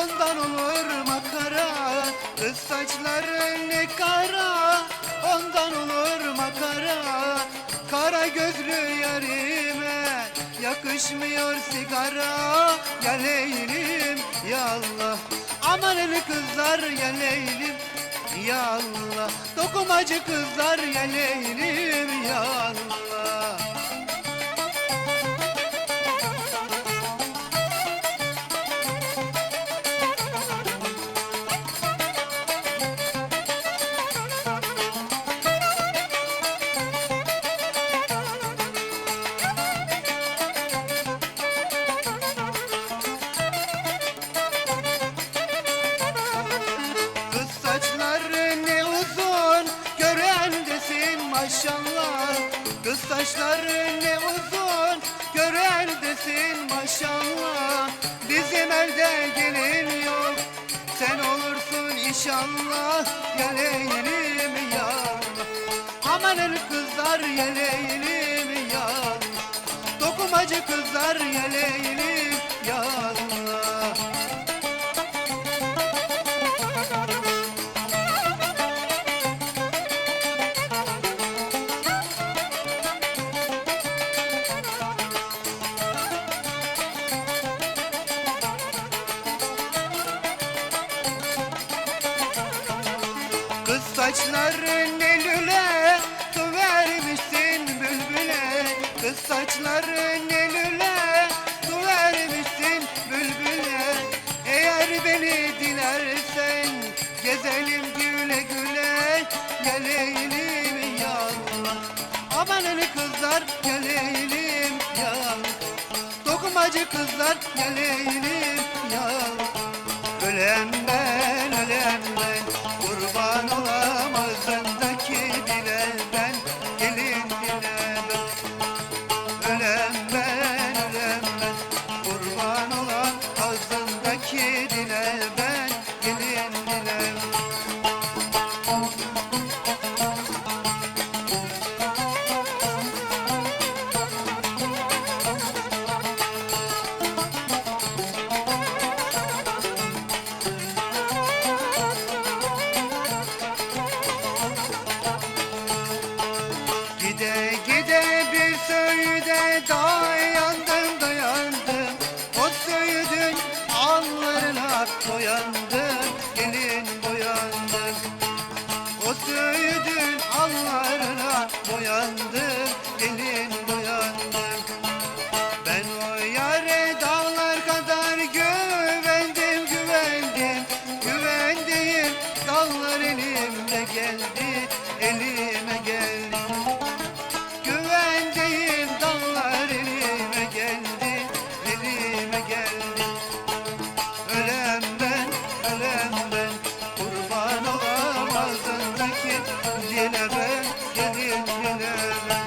ondan olur makara Kız saçları kara. Ondan olur makara Kara gözlü yarime yakışmıyor sigara. Ya Leylim ya Allah aman eli kızlar ya Leylim ya Allah Dokumacı kızlar ya Leylim ya Allah maşallah Kız saçları ne uzun gören desin maşallah. Bizim elde gelin yok sen olursun inşallah. Ya Leylim ya Allah Amanın kızlar ya Leylim ya Dokumacı kızlar ya Kız saçları ne lüle Tu vermişsin bülbüle. Kız saçları ne lüle Tu vermişsin bülbüle. Eğer beni dilersen Gezelim güle güle Ya Leylim ya Amanın kızlar ya Leylim ya Dokumacı kızlar ya Leylim ya Allah Ölen ben, ölen ben Kurban olam ağzındaki dile ben Gelin dile ben Ölen ben, ölen ben Kurban olam ağzındaki dile ben dayandım dayandım. O söğüdün allarına boyandım gelin boyandım O söğüdün allarına boyandım gelin boyandım Ben o yare dağlar kadar güvendim güvendim. Güvendiğim dallar elimde geldi. Elime Kurban olam ağzındaki dile